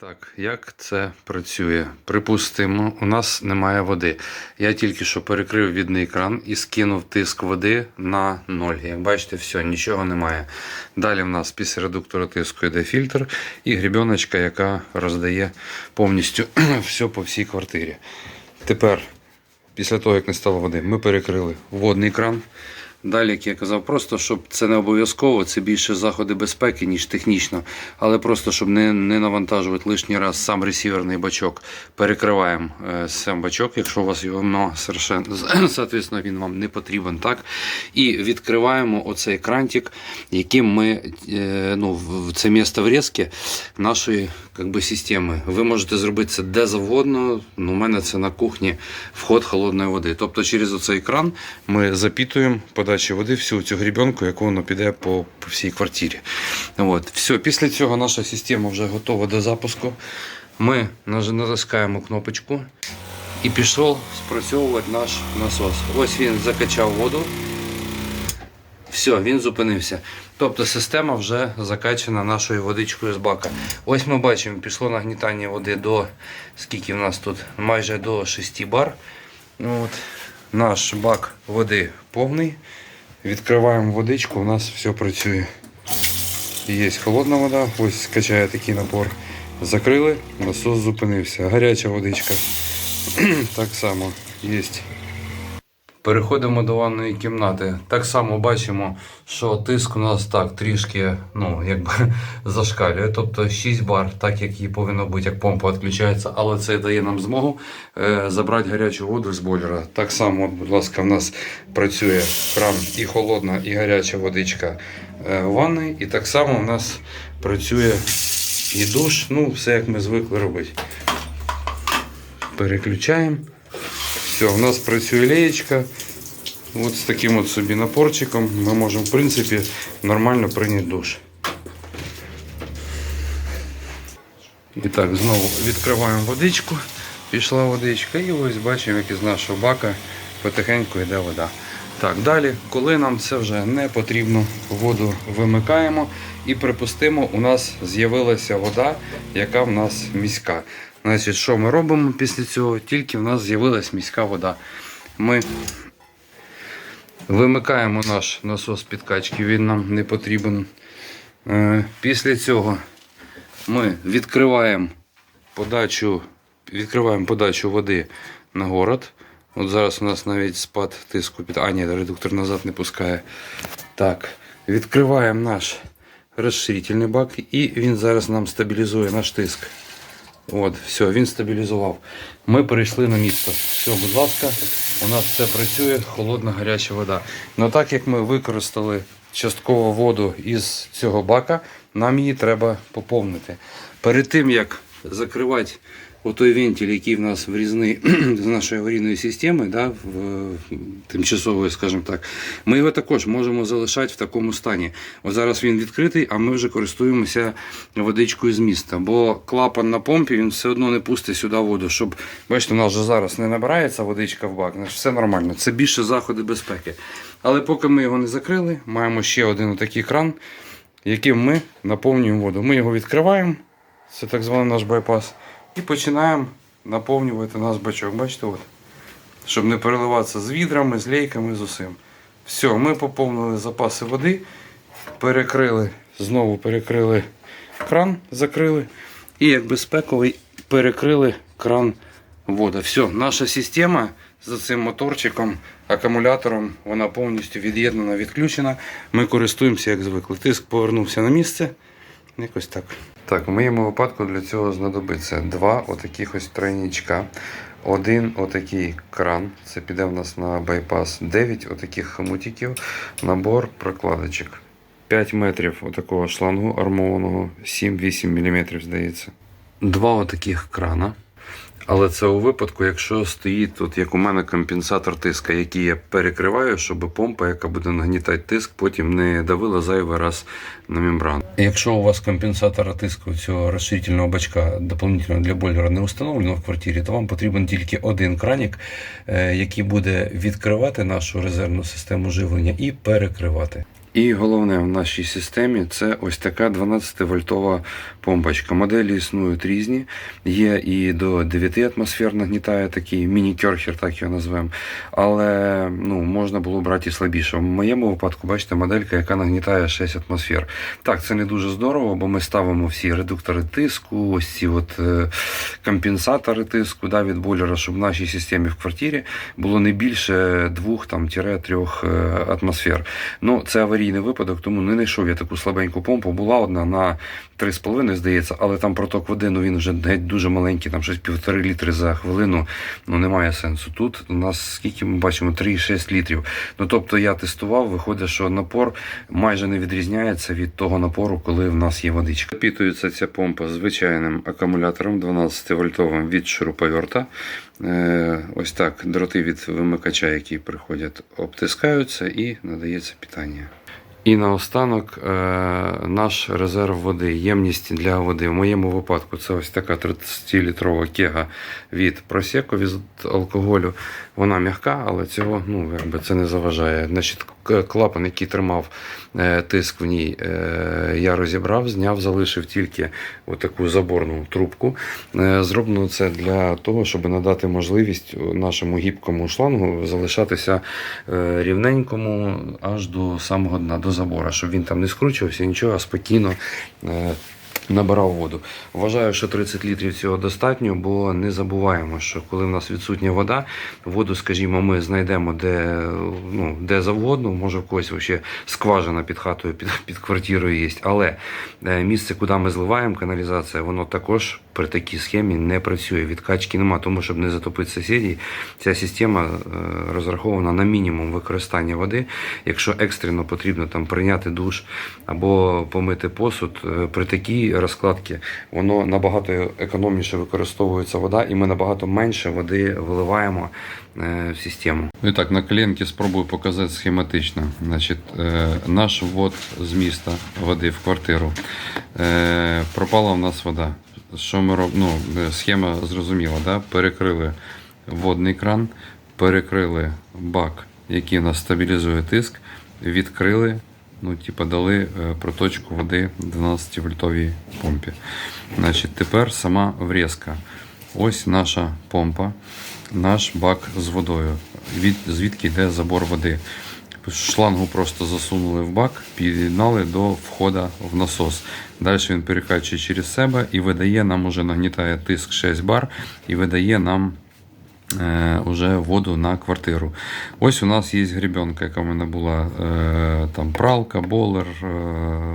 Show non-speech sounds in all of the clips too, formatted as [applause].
Так, як це працює? Припустимо, у нас немає води. Я тільки що перекрив відний кран і скинув тиск води на 0. Як бачите, все, нічого немає. Далі в нас після редуктора тиску йде фільтр і грібіночка, яка роздає повністю [clears throat] все по всій квартирі. Тепер, після того, як не стало води, ми перекрили водний кран. Далі, як я казав, просто щоб це не обов'язково, це більше заходи безпеки, ніж технічно. Але просто щоб не, не навантажувати лишній раз сам ресіверний бачок, перекриваємо е, сам бачок, якщо у вас його ну, [clears throat] він вам не потрібен. так? І відкриваємо оцей крантик, яким ми е, ну, це місце врізки нашої как би, системи. Ви можете зробити це де завгодно. Ну, у мене це на кухні вход холодної води. Тобто через оцей кран ми запітуємо подачі води всю цю грібенку, яку воно піде по, по всій квартирі. От. Все, після цього наша система вже готова до запуску. Ми натискаємо кнопочку і пішов спрацьовувати наш насос. Ось він закачав воду. Все, він зупинився. Тобто система вже закачана нашою водичкою з бака. Ось ми бачимо, пішло нагнітання води до скільки в нас тут? Майже до 6 бар. От. Наш бак води повний. Відкриваємо водичку, у нас все працює. Є холодна вода, ось качає такий напор. Закрили, насос зупинився. Гаряча водичка. [clears throat] так само є. Переходимо до ванної кімнати. Так само бачимо, що тиск у нас так трішки ну, якби, [laughs] зашкалює. Тобто 6 бар, так як і повинно бути, як помпа відключається, але це дає нам змогу е, забрати гарячу воду з бойлера. Так само, будь ласка, в нас працює кран і холодна, і гаряча водичка е, в ванні. І так само у нас працює і душ. Ну, все як ми звикли робити. Переключаємо. Все, у нас працює леєчка. От з таким от собі напорчиком ми можемо, в принципі, нормально прийняти душ. І так, знову відкриваємо водичку. Пішла водичка і ось бачимо, як із нашого бака потихеньку йде вода. Так, далі, коли нам це вже не потрібно, воду вимикаємо і припустимо, у нас з'явилася вода, яка в нас міська. Значить, що ми робимо після цього? Тільки в нас з'явилась міська вода. Ми вимикаємо наш насос підкачки, він нам не потрібен. Е, Після цього ми відкриваємо подачу, відкриваємо подачу води на город. От зараз у нас навіть спад тиску під. А, ні, редуктор назад не пускає. Так, відкриваємо наш розширительний бак і він зараз нам стабілізує наш тиск. От, все, він стабілізував. Ми перейшли на місто. Все, будь ласка, у нас все працює, холодна гаряча вода. Ну так як ми використали частково воду із цього бака, нам її треба поповнити. Перед тим як закривати отой вентиль, який в нас врізний [clears throat] з нашої аварійної системи, да, в, тимчасової, скажімо так, ми його також можемо залишати в такому стані. От зараз він відкритий, а ми вже користуємося водичкою з міста. Бо клапан на помпі він все одно не пустить сюди воду, щоб бачите, у нас же зараз не набирається водичка в бак, все нормально. Це більше заходи безпеки. Але поки ми його не закрили, маємо ще один такий кран, яким ми наповнюємо воду. Ми його відкриваємо, це так званий наш байпас, і починаємо наповнювати наш бачок. Бачите, от. щоб не переливатися з відрами, з лейками, з усім. Все, ми поповнили запаси води, перекрили, знову перекрили кран, закрили. І як безпековий перекрили кран вода. Все, наша система за цим моторчиком, акумулятором, вона повністю від'єднана, відключена. Ми користуємося як звикли. Тиск повернувся на місце. Якось так. Так, в моєму випадку для цього знадобиться два отаких ось тройнічка. Один отакий кран, це піде в нас на байпас. 9 отаких хомутиків, набор прокладочок. 5 метрів отакого шлангу армованого, 7-8 мм, здається. Два отаких крана. Але це у випадку, якщо стоїть тут, як у мене, компенсатор тиска, який я перекриваю, щоб помпа, яка буде нагнітати тиск, потім не давила зайвий раз на мембрану. Якщо у вас компенсатора тиску цього розширительного бачка доповнительно для бойлера не встановлено в квартирі, то вам потрібен тільки один кранік, е, який буде відкривати нашу резервну систему живлення і перекривати. І головне в нашій системі це ось така 12-вольтова помпочка. Моделі існують різні. Є і до 9 атмосфер нагнітає такий міні-керхер, так його назвемо. Але ну, можна було брати і слабіше. В моєму випадку, бачите, моделька, яка нагнітає 6 атмосфер. Так, це не дуже здорово, бо ми ставимо всі редуктори тиску, ось ці от е, компенсатори тиску да, від бойлера, щоб в нашій системі в квартирі було не більше 2-3 атмосфер. Ну, це аварійний випадок, тому не знайшов я таку слабеньку помпу. Була одна на 3,5, здається, але там проток води, ну він вже геть дуже маленький, там щось півтори літри за хвилину. Ну немає сенсу. Тут у нас скільки ми бачимо 3,6 літрів. Ну тобто я тестував, виходить, що напор майже не відрізняється від того напору, коли в нас є водичка. Запітується ця помпа звичайним акумулятором 12 вольтовим від шуруповерта. Е, Ось так дроти від вимикача, які приходять, обтискаються і надається питання. І наостанок е, наш резерв води, ємність для води. В моєму випадку це ось така 30-літрова кега від просеку від алкоголю. Вона м'яка, але цього ну, якби це не заважає. Значить, клапан, який тримав е, тиск в ній, е, я розібрав, зняв, залишив тільки отаку заборну трубку. Е, зроблено це для того, щоб надати можливість нашому гібкому шлангу залишатися рівненькому аж до самого дна, до забора, щоб він там не скручувався, нічого, а спокійно. Набирав воду. Вважаю, що 30 літрів цього достатньо, бо не забуваємо, що коли в нас відсутня вода, воду, скажімо, ми знайдемо де, ну, де завгодно, може в когось вообще скважина під хатою, під, під квартирою є. Але е, місце, куди ми зливаємо каналізація, воно також при такій схемі не працює. Відкачки нема, тому щоб не затопити сусідів. Ця система е, розрахована на мінімум використання води. Якщо екстрено потрібно там прийняти душ або помити посуд, е, при такій розкладці воно набагато економніше використовується вода, і ми набагато менше води виливаємо е, в систему. І так, на коленки спробую показати схематично. Значить, е, наш ввод з міста води в квартиру. Е, пропала в нас вода. Що ми роб... ну, схема зрозуміла, да? перекрили водний кран, перекрили бак, який у нас стабілізує тиск, відкрили, ну, типа, дали е, проточку води 12 вольтовій помпі. Значить, тепер сама врізка. Ось наша помпа, наш бак з водою, від, звідки йде забор води. Шлангу просто засунули в бак, під'єднали до входа в насос. Далі він перекачує через себе і видає нам уже нагнітає тиск 6 бар і видає нам уже воду на квартиру. Ось у нас є гребенка, яка в мене була е, там пралка, болер, е,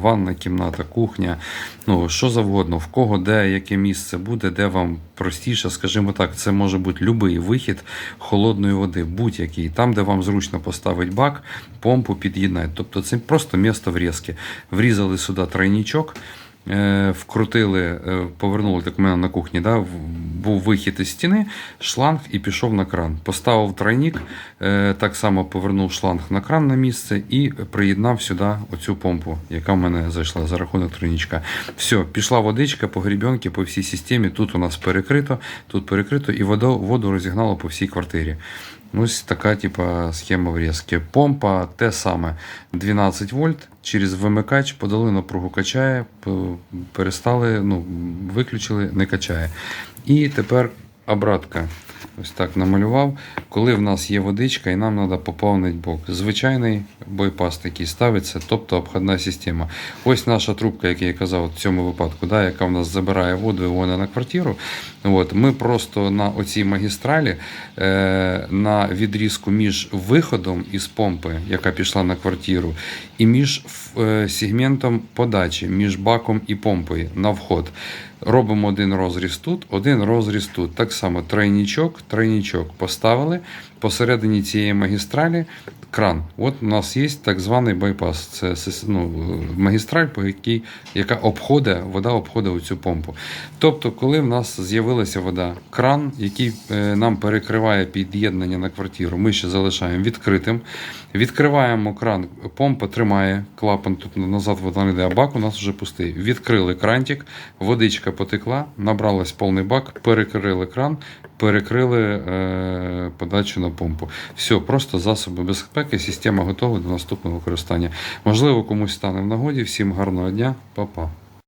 ванна кімната, кухня. Ну, що завгодно, в кого де яке місце буде, де вам простіше, скажімо так, це може бути будь-який вихід холодної води, будь-який. Там, де вам зручно поставити бак, помпу під'єднати. Тобто це просто місто врізки. Врізали сюди тройничок. Е, Вкрутили, е, повернули так у мене на кухні, да, був вихід із стіни, шланг і пішов на кран. Поставив тройник, е, так само повернув шланг на кран на місце і приєднав сюди оцю помпу, яка в мене зайшла за рахунок тройничка. Все, пішла водичка по грібенки, по всій системі. Тут у нас перекрито, тут перекрито, і воду, воду розігнало по всій квартирі. Ось така типа схема врізки. Помпа те саме 12 вольт. Через вимикач подали напругу, качає, перестали, ну, виключили, не качає. І тепер обратка. Ось так намалював. Коли в нас є водичка і нам треба поповнити бок. Звичайний бойпас такий ставиться, тобто обходна система. Ось наша трубка, як я казав в цьому випадку, да, яка в нас забирає воду і вона на квартиру. От, ми просто на оцій магістралі е, на відрізку між виходом із помпи, яка пішла на квартиру, і між е, сегментом подачі, між баком і помпою на вход. Робимо один розріз тут, один розріз тут. Так само тройнічок, тройнічок поставили. Посередині цієї магістралі кран. От у нас є так званий байпас. Це ну, магістраль, по якій, яка обходить, вода обходить цю помпу. Тобто, коли в нас з'явилася вода, кран, який е, нам перекриває під'єднання на квартиру, ми ще залишаємо відкритим. Відкриваємо кран, помпа тримає клапан, тут назад вода не йде, а бак у нас вже пустий. Відкрили крантик, водичка потекла, набралась повний бак, перекрили кран, перекрили е, подачу на помпу. Все, просто засоби безпеки, система готова до наступного використання. Можливо, комусь стане в нагоді. Всім гарного дня, Па-па.